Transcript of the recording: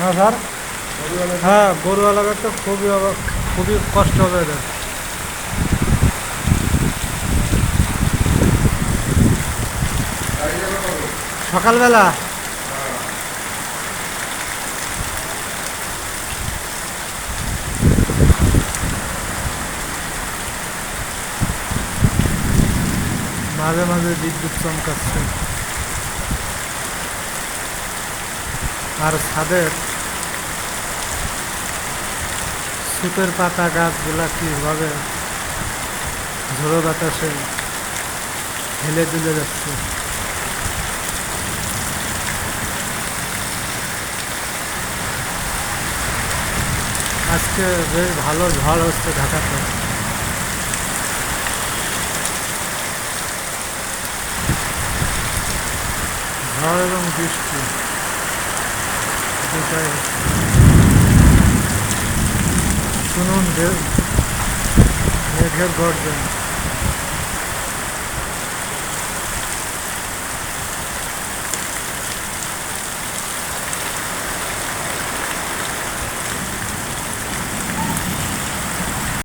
হ্যাঁ স্যার হ্যাঁ গরু এলাকার তো খুবই খুবই কষ্ট হবে এদের সকালবেলা? মাঝে মাঝে বিদ্যুৎ চমকাচ্ছে। আর ছাদের সুপের পাতা গাছগুলা কীভাবে ঝোড়ো বাতাসে হেলে দুলে যাচ্ছে? আজকে বেশ ভালো ঝড় হচ্ছে ঢাকাতে। ঝড় এবং বৃষ্টি দুটাই হচ্ছে। सुनून देव मेघर गॉड